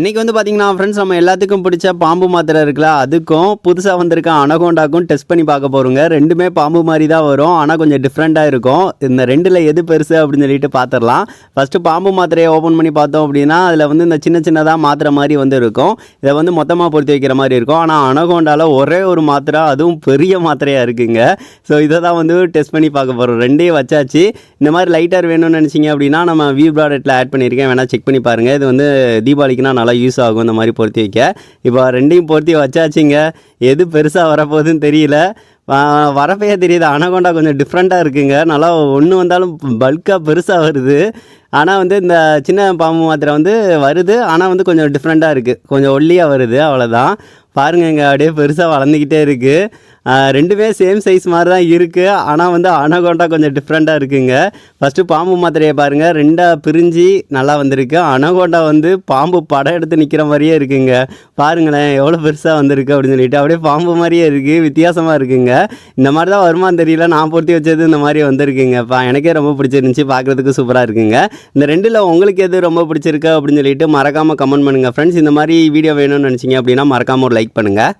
இன்றைக்கி வந்து பார்த்தீங்கன்னா ஃப்ரெண்ட்ஸ் நம்ம எல்லாத்துக்கும் பிடிச்ச பாம்பு மாத்திரை இருக்குல்ல அதுக்கும் புதுசாக வந்திருக்க அனகோண்டாக்கும் டெஸ்ட் பண்ணி பார்க்க போகிறோங்க ரெண்டுமே பாம்பு மாதிரி தான் வரும். ஆனால் கொஞ்சம் டிஃப்ரெண்ட்டாக இருக்கும். இந்த ரெண்டில் எது பெருசு அப்படின்னு சொல்லிட்டு பார்த்துடலாம் ஃபஸ்ட்டு பாம்பு மாத்திரையை ஓப்பன் பண்ணி பார்த்தோம் அப்படின்னா அதில் வந்து இந்த சின்ன சின்னதாக மாத்திரை மாதிரி வந்து இருக்கும். இதை வந்து மொத்தமாக பொருத்தி வைக்கிற மாதிரி இருக்கும். ஆனால் அனகோண்டாவில் ஒரே ஒரு மாத்திரை அதுவும் பெரிய மாத்திரையாக இருக்குங்க. ஸோ இதை தான் வந்து டெஸ்ட் பண்ணி பார்க்க போகிறோம் ரெண்டையும் வச்சாச்சு. இந்த மாதிரி லைட்டர் வேணும்னு நினச்சிங்க அப்படின்னா நம்ம வியூ ப்ராடக்ட்டில் ஆட் பண்ணியிருக்கேன். வேணால் செக் பண்ணி பாருங்கள் இது வந்து தீபாவளிக்குனா நல்லா நல்லா யூஸ் ஆகும் இந்த மாதிரி பொருத்தி வைக்க. இப்போ ரெண்டையும் பொருத்தி வச்சாச்சுங்க. எது பெருசாக வரப்போகுதுன்னு தெரியல. வ- வரப்பையே தெரியுது. அனகொண்டா கொஞ்சம் டிஃப்ரெண்ட்டாக இருக்குங்க. நல்லா ஒன்று வந்தாலும் பல்காக பெருசாக வருது. ஆனால் வந்து இந்த சின்ன பாம்பு மாத்திரை வந்து வருது. ஆனால் வந்து கொஞ்சம் டிஃப்ரெண்ட்டாக இருக்குது கொஞ்சம் ஒல்லியாக வருது. அவ்வளோதான் பாருங்கங்க அப்படியே பெருசாக வளர்ந்துக்கிட்டே இருக்குது ரெண்டுமே சேம் சைஸ் மாதிரி தான் இருக்குது ஆனால் வந்து அனகொண்டா கொஞ்சம் டிஃப்ரெண்ட்டாக இருக்குங்க. ஃபஸ்ட்டு பாம்பு மாத்திரையை பாருங்கள் ரெண்டாக பிரிஞ்சு நல்லா வந்திருக்கு. அனகொண்டா வந்து பாம்பு படம் எடுத்து நிற்கிற மாதிரியே இருக்குங்க. பாருங்களேன் எவ்வளோ பெருசாக வந்திருக்கு அப்படின்னு சொல்லிட்டு. அப்படியே பாம்பு மாதிரியே இருக்குது வித்தியாசமாக இருக்குங்க. இந்த மாதிரி தான் வருமான்னு தெரியல. நான் பொருத்தி வச்சது இந்த மாதிரி வந்திருக்குங்க. பா எனக்கே ரொம்ப பிடிச்சிருந்துச்சி. பார்க்குறதுக்கு சூப்பராக இருக்குங்க. இந்த ரெண்டில் உங்களுக்கு எது ரொம்ப பிடிச்சிருக்கு அப்படின்னு சொல்லிட்டு மறக்காமல் கமெண்ட் பண்ணுங்கள் ஃப்ரெண்ட்ஸ் இந்த மாதிரி வீடியோ வேணும்னு நினச்சிங்க அப்படின்னா மறக்காமல் ஒரு லைக் பண்ணுங்கள்